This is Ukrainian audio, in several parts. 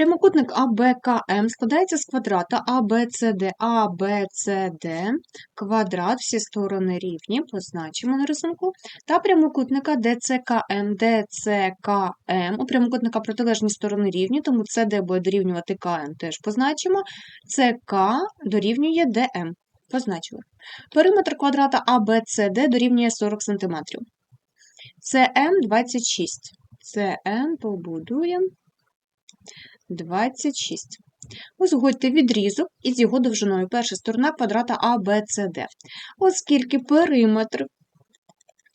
Прямокутник АБКМ складається з квадрата ABCD, ABCD, квадрат, всі сторони рівні, позначимо на рисунку, та прямокутника ДЦКМ, ДЦКМ. У прямокутника протилежні сторони рівні, тому CD буде дорівнювати КМ, теж позначимо. ЦК дорівнює ДМ. Позначили. Периметр квадрата ABCD дорівнює 40 см. ЦМ 26. ЦМ побудуємо. 26. Узгодьте відрізок із його довжиною. Перша сторона квадрата ABCD. Оскільки периметр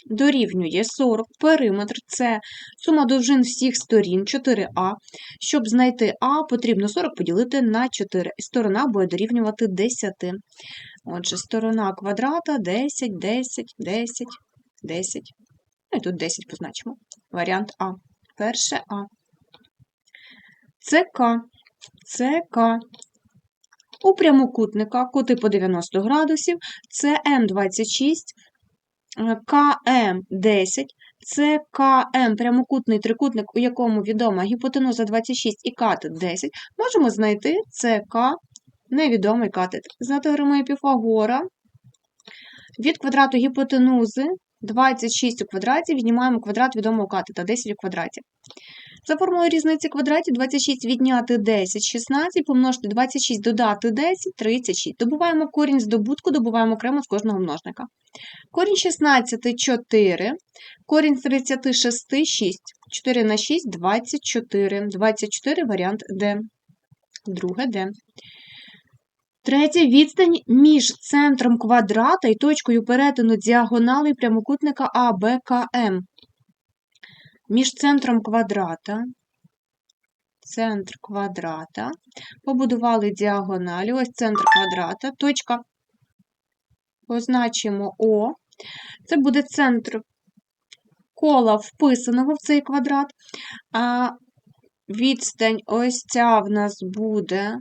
дорівнює 40, периметр це сума довжин всіх сторін 4А. Щоб знайти А, потрібно 40 поділити на 4, і сторона буде дорівнювати 10. Отже, сторона квадрата 10, 10, 10, 10. Ну і тут 10 позначимо. Варіант А. Перше А. ЦК. ЦК. У прямокутника кути по 90 градусів, ЦМ26, КМ10, ЦКМ прямокутний трикутник, у якому відома гіпотенуза 26 і катет 10, можемо знайти ЦК невідомий катет. За теоремою Піфагора від квадрату гіпотенузи 26 у квадраті віднімаємо квадрат відомого катета 10 у квадраті. За формулою різниці квадратів 26 відняти 10, 16, помножити 26, додати 10, 36. Добуваємо корінь з добутку, добуваємо окремо з кожного множника. Корінь 16 – 4, корінь з 36 – 6. 4 на 6 – 24. 24 – варіант Д. Друге Д. Третє відстань між центром квадрата і точкою перетину діагоналей прямокутника АБКМ. Між центром квадрата, центр квадрата, побудували діагоналі, ось центр квадрата, точка, позначимо О. Це буде центр кола вписаного в цей квадрат, а відстань ось ця в нас буде.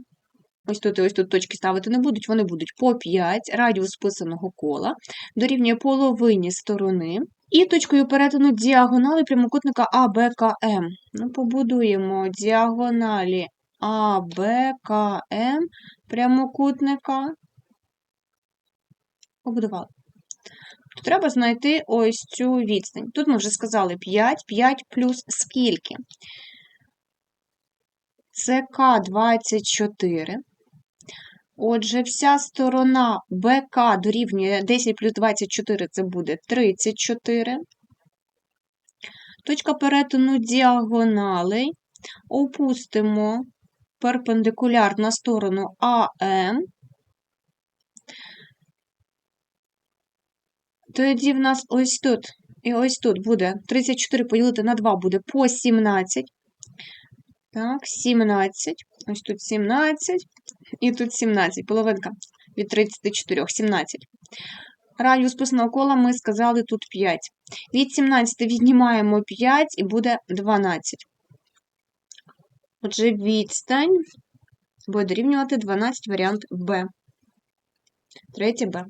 Ось тут і ось тут точки ставити не будуть, вони будуть по 5, радіус списаного кола, дорівнює половині сторони. І точкою перетину діагонали прямокутника АБКМ. Ну, Побудуємо діагоналі АБКМ прямокутника. Побудували. Тут треба знайти ось цю відстань. Тут ми вже сказали 5, 5 плюс скільки? ЦК 24. Отже, вся сторона БК дорівнює 10 плюс 24 це буде 34. Точка перетину діагоналей. Опустимо перпендикуляр на сторону АМ. Тоді в нас ось тут і ось тут буде 34 поділити на 2 буде по 17. Так, 17. Ось тут 17. І тут 17. Половинка від 34, 17. Радіус писаного кола ми сказали тут 5. Від 17 віднімаємо 5 і буде 12. Отже, відстань буде дорівнювати 12 варіант Б. Третє Б.